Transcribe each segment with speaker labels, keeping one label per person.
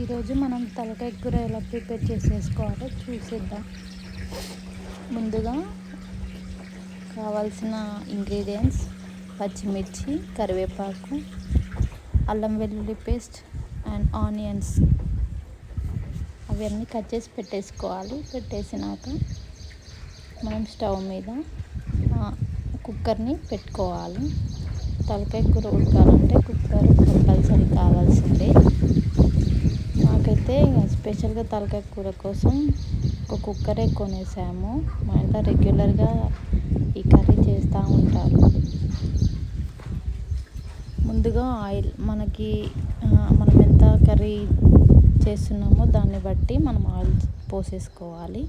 Speaker 1: ఈరోజు మనం తలకాయ కూర ఎలా ప్రిపేర్ చేసేసుకోవాలో చూసేద్దాం. ముందుగా కావాల్సిన ఇంగ్రీడియంట్స్ పచ్చిమిర్చి కరివేపాకు అల్లం వెల్లుల్లి పేస్ట్ అండ్ ఆనియన్స్. అవన్నీ కట్ చేసి పెట్టేసుకోవాలి. పెట్టేసినాక మనం స్టవ్ మీద కుక్కర్ని పెట్టుకోవాలి. తలకాయ కూర ఉడకాలంటే కుక్కర్ కంపల్సరీ స్పెషల్గా తలకాయ కూర కోసం ఒక కుక్కరే కొనేసాము. మా ఇంట్లో రెగ్యులర్గా ఈ కర్రీ చేస్తూ ఉంటారు. ముందుగా ఆయిల్ మనకి మనం ఎంత కర్రీ చేస్తున్నామో దాన్ని బట్టి మనం ఆయిల్ పోసేసుకోవాలి.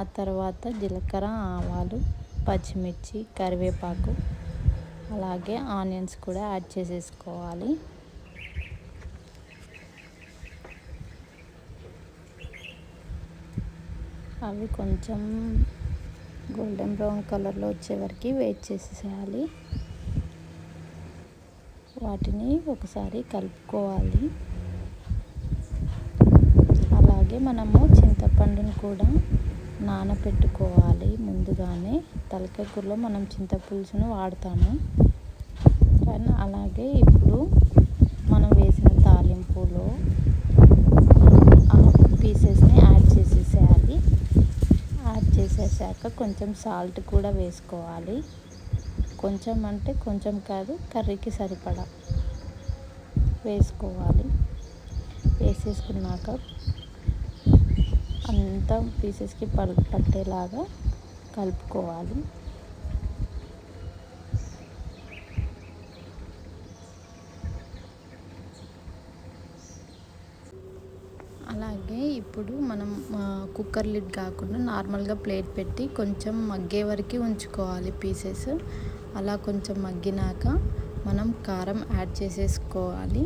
Speaker 1: ఆ తర్వాత జీలకర్ర ఆవాలు పచ్చిమిర్చి కరివేపాకు అలాగే ఆనియన్స్ కూడా యాడ్ చేసేసుకోవాలి. అవి కొంచెం గోల్డెన్ బ్రౌన్ కలర్లో వచ్చే వరకు వెయిట్ చేసేయాలి వాటిని ఒకసారి కలుపుకోవాలి. అలాగే మనము చింతపండుని కూడా నానబెట్టుకోవాలి ముందుగానే. తలకాయ కూరలో మనం చింతపులుసును వాడతాము. కానీ అలాగే ఇప్పుడు మనం వేసిన తాలింపులో ఆ పీసెస్ని యాడ్ చేసేసేయాలి యాడ్ చేసేసాక కొంచెం సాల్ట్ కూడా వేసుకోవాలి. కొంచెం అంటే కొంచెం కాదు కర్రీకి సరిపడా వేసుకోవాలి. వేసేసుకున్నాక అంతా పీసెస్కి పట్టేలాగా కలుపుకోవాలి. అలాగే ఇప్పుడు మనం కుక్కర్ లిడ్ కాకుండా నార్మల్గా ప్లేట్ పెట్టి కొంచెం మగ్గే వరకు ఉంచుకోవాలి పీసెస్. అలా కొంచెం మగ్గినాక మనం కారం యాడ్ చేసేసుకోవాలి.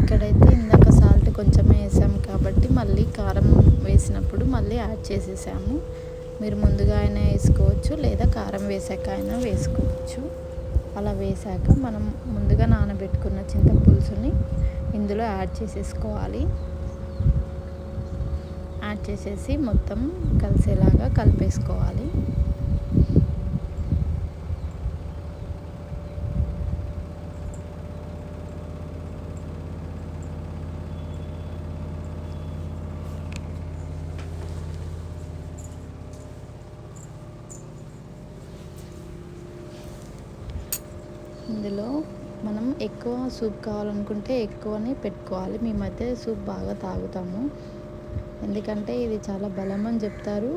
Speaker 1: ఇక్కడైతే ఇందాక సాల్ట్ కొంచెమే వేసాము కాబట్టి మళ్ళీ కారం వేసినప్పుడు మళ్ళీ యాడ్ చేసేసాము. మీరు ముందుగా అయినా వేసుకోవచ్చు లేదా కారం వేసాక అయినా వేసుకోవచ్చు. అలా వేసాక మనం ముందుగా నానబెట్టుకున్న చింతపులుసుని ఇందులో యాడ్ చేసేసుకోవాలి. యాడ్ చేసేసి మొత్తం కలిసేలాగా కలిపేసుకోవాలి. ఇందులో మనం ఎక్కువ సూప్ కావాలనుకుంటే ఎక్కువనే పెట్టుకోవాలి. మేమైతే సూప్ బాగా తాగుతాము. ఎందుకంటే ఇది చాలా బలం అని చెప్తారు.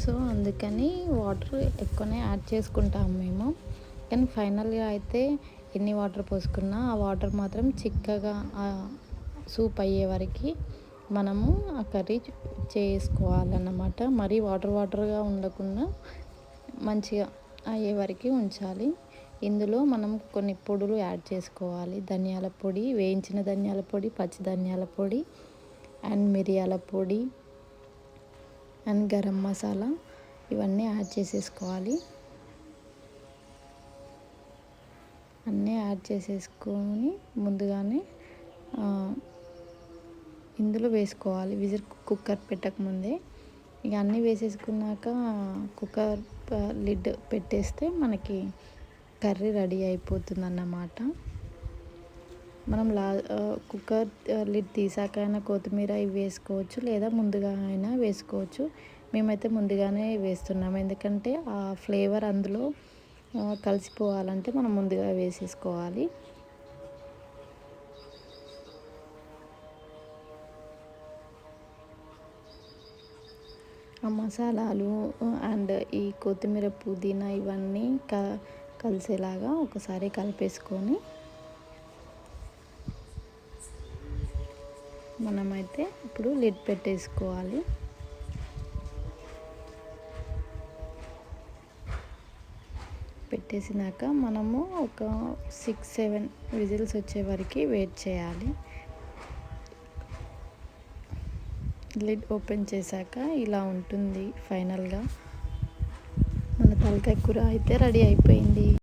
Speaker 1: సో అందుకని వాటర్ ఎక్కువనే యాడ్ చేసుకుంటాము మేము. కానీ ఫైనల్గా అయితే ఎన్ని వాటర్ పోసుకున్నా ఆ వాటర్ మాత్రం చిక్కగా సూప్ అయ్యే వరకు మనము ఆ కర్రీ చేసుకోవాలన్నమాట. మరీ వాటర్ వాటర్గా ఉండకుండా మంచిగా అయ్యే వరకు ఉంచాలి. ఇందులో మనం కొన్ని పొడులు యాడ్ చేసుకోవాలి. ధనియాల పొడి వేయించిన ధనియాల పొడి పచ్చి ధనియాల పొడి అండ్ మిరియాల పొడి అండ్ గరం మసాలా ఇవన్నీ యాడ్ చేసేసుకోవాలి. అన్నీ యాడ్ చేసేసుకొని ముందుగానే ఇందులో వేసుకోవాలి. విజిల్ కుక్కర్ పెట్టకముందే ఇక అన్నీ వేసేసుకున్నాక కుక్కర్ లిడ్ పెట్టేస్తే మనకి కర్రీ రెడీ అయిపోతుంది అన్నమాట మనం లా కుక్కర్ లిడ్ తీసాక అయినా కొత్తిమీర ఇవి వేసుకోవచ్చు లేదా ముందుగా అయినా వేసుకోవచ్చు. మేమైతే ముందుగానే వేస్తున్నాము ఎందుకంటే ఆ ఫ్లేవర్ అందులో కలిసిపోవాలంటే మనం ముందుగా వేసేసుకోవాలి. మసాలాలు అండ్ ఈ కొత్తిమీర పుదీనా ఇవన్నీ క కలిసేలాగా ఒకసారి కలిపేసుకొని మనమైతే ఇప్పుడు లిడ్ పెట్టేసుకోవాలి. పెట్టేసినాక మనము ఒక సిక్స్ సెవెన్ విజిల్స్ వచ్చే వరకు వెయిట్ చేయాలి. లిడ్ ఓపెన్ చేశాక ఇలా ఉంటుంది ఫైనల్గా. మన తలకాయ కూర అయితే రెడీ అయిపోయింది.